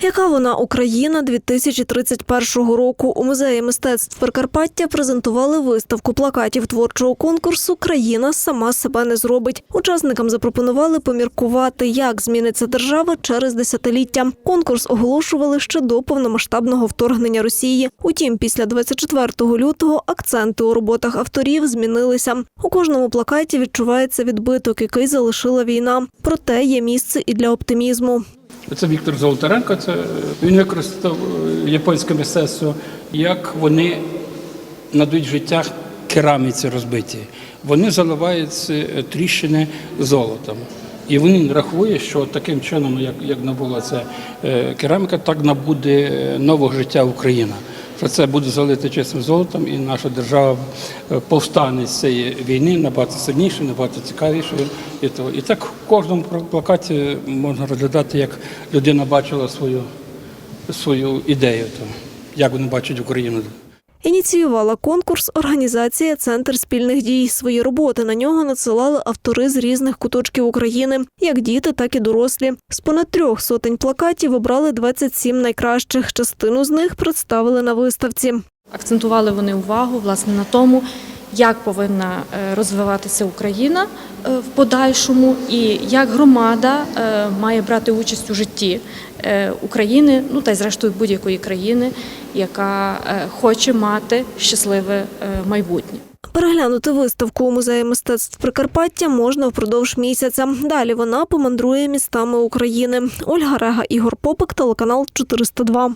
Яка вона Україна 2031 року у музеї мистецтв Прикарпаття презентували виставку плакатів творчого конкурсу Країна сама себе не зробить. Учасникам запропонували поміркувати, як зміниться держава через десятиліття. Конкурс оголошували ще до повномасштабного вторгнення Росії. Утім, після 24 лютого акценти у роботах авторів змінилися. У кожному плакаті відчувається відбиток, який залишила війна. Проте є місце і для оптимізму. Це Віктор Золотаренко. Це він використав е, японське мистецтво, як вони надають життя кераміці розбиті. Вони заливають тріщини золотом. І він рахує, що таким чином, як, як набула ця е, кераміка, так набуде е, нового життя Україна. Що це буде залите чистим золотом, і наша держава е, повстане з цієї війни набагато сильніше, набагато цікавіше. І, то. і так в кожному плакаті можна розглядати, як людина бачила свою, свою ідею, то, як вони бачать Україну. Ініціювала конкурс організація Центр спільних дій. Свої роботи на нього надсилали автори з різних куточків України, як діти, так і дорослі. З понад трьох сотень плакатів обрали 27 найкращих. Частину з них представили на виставці. Акцентували вони увагу власне на тому, як повинна е, розвиватися Україна е, в подальшому, і як громада е, має брати участь у житті України, ну та й зрештою будь-якої країни, яка хоче мати щасливе майбутнє. Переглянути виставку у музеї мистецтв Прикарпаття можна впродовж місяця. Далі вона помандрує містами України. Ольга Рега, Ігор Попик, телеканал 402.